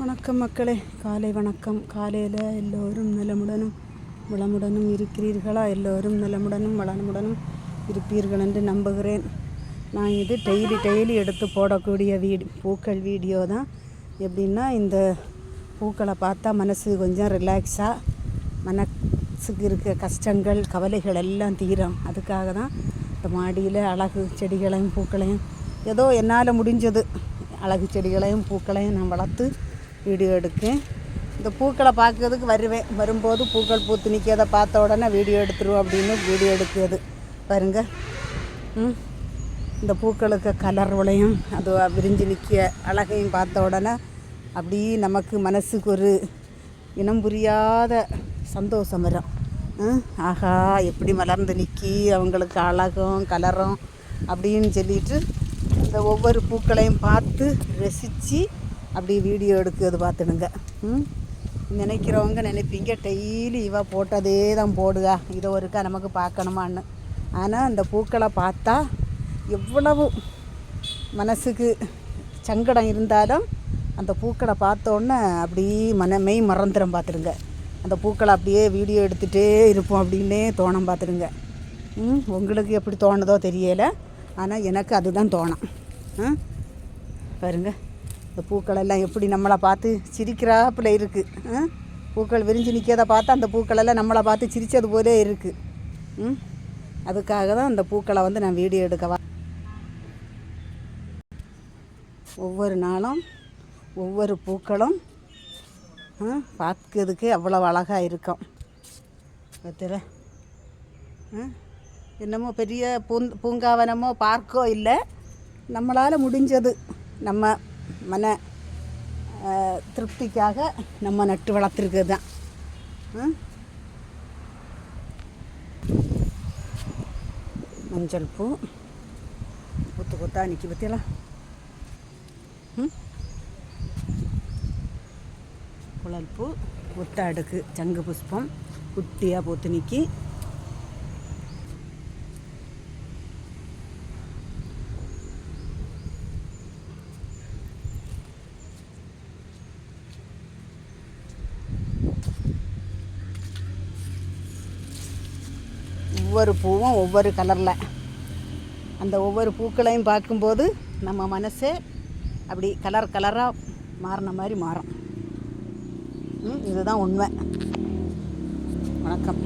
வணக்கம் மக்களே. காலை வணக்கம். காலையில் எல்லோரும் நலமுடனும் வளமுடனும் இருக்கிறீர்களா? எல்லோரும் நலமுடனும் வளமுடனும் இருப்பீர்கள் என்று நம்புகிறேன். நான் இது டெய்லி டெய்லி எடுத்து போடக்கூடிய வீடு பூக்கள் வீடியோ தான். எப்படின்னா இந்த பூக்களை பார்த்தா மனசு கொஞ்சம் ரிலாக்ஸாக மனசுக்கு இருக்க கஷ்டங்கள் கவலைகள் எல்லாம் தீரும். அதுக்காக தான் இந்த மாடியில் அழகு செடிகளையும் பூக்களையும் ஏதோ என்னால் முடிஞ்சது. அழகு செடிகளையும் பூக்களையும் நான் வளர்த்து வீடியோ எடுக்கேன் இந்த பூக்களை பார்க்கறதுக்கு வருவேன். வரும்போது பூக்கள் பூத்து நிற்கிறத பார்த்த உடனே வீடியோ எடுத்துருவோம் அப்படின்னு வீடியோ எடுக்கிறது. பாருங்க. ம். இந்த பூக்களுக்கு கலர்களையும் அது விரிஞ்சு நிற்க அழகையும் பார்த்த உடனே அப்படி நமக்கு மனசுக்கு ஒரு இனம் புரியாத சந்தோஷம் வரும். ஆஹா எப்படி மலர்ந்து நிற்கி அவங்களுக்கு அழகும் கலரும் அப்படின்னு சொல்லிட்டு இந்த ஒவ்வொரு பூக்களையும் பார்த்து ரசித்து அப்படி வீடியோ எடுக்கிறது பார்த்துடுங்க. ம்? நினைக்கிறவங்க நினைப்பீங்க டெய்லி இவா போட்டதே தான் போடுகா இதை ஒருக்கா நமக்கு பார்க்கணுமான்னு. ஆனால் அந்த பூக்களை பார்த்தா எவ்வளவு மனசுக்கு சங்கடம் இருந்தாலும் அந்த பூக்களை பார்த்தோன்னே அப்படியே மெய் மறந்துடும் பார்த்துருங்க அந்த பூக்களை அப்படியே வீடியோ எடுத்துகிட்டே இருப்போம் அப்படின்னே தோணும் பார்த்துருங்க ம்? உங்களுக்கு எப்படி தோணுதோ தெரியலை. ஆனால் எனக்கு அதுதான் தோணும். ம்? பாருங்க. இந்த பூக்கள் எல்லாம் எப்படி நம்மளை பார்த்து சிரிக்கிறாப்புல இருக்குது பூக்கள் விரிஞ்சு நிற்கிறத பார்த்தா அந்த பூக்களெல்லாம் நம்மளை பார்த்து சிரித்தது போலே இருக்குது ம்? அதுக்காக தான் அந்த பூக்களை வந்து நான் வீடியோ எடுக்கவா ஒவ்வொரு நாளும் ஒவ்வொரு பூக்களும் பார்க்கறதுக்கு அவ்வளோ அழகாக இருக்கும். பத்திர என்னமோ பெரிய பூந் பூங்காவனமோ பார்க்கோ இல்லை நம்மளால் முடிஞ்சது. நம்ம மன திருப்திக்காக நம்ம நட்டு வளர்த்துருக்கிறது தான். மஞ்சள் பூ. கொத்து கொத்தா நிற்கி பற்றியெல்லாம் குழல் பூ ஒத்த அடுக்கு சங்கு புஷ்பம் குட்டியாக பூத்து நிற்கி ஒவ்வொரு பூவும் ஒவ்வொரு கலரில். அந்த ஒவ்வொரு பூக்களையும் பார்க்கும்போது நம்ம மனசே அப்படி கலர் கலராக மாறின மாதிரி மாறும். இதுதான் உண்மை. வணக்கம்.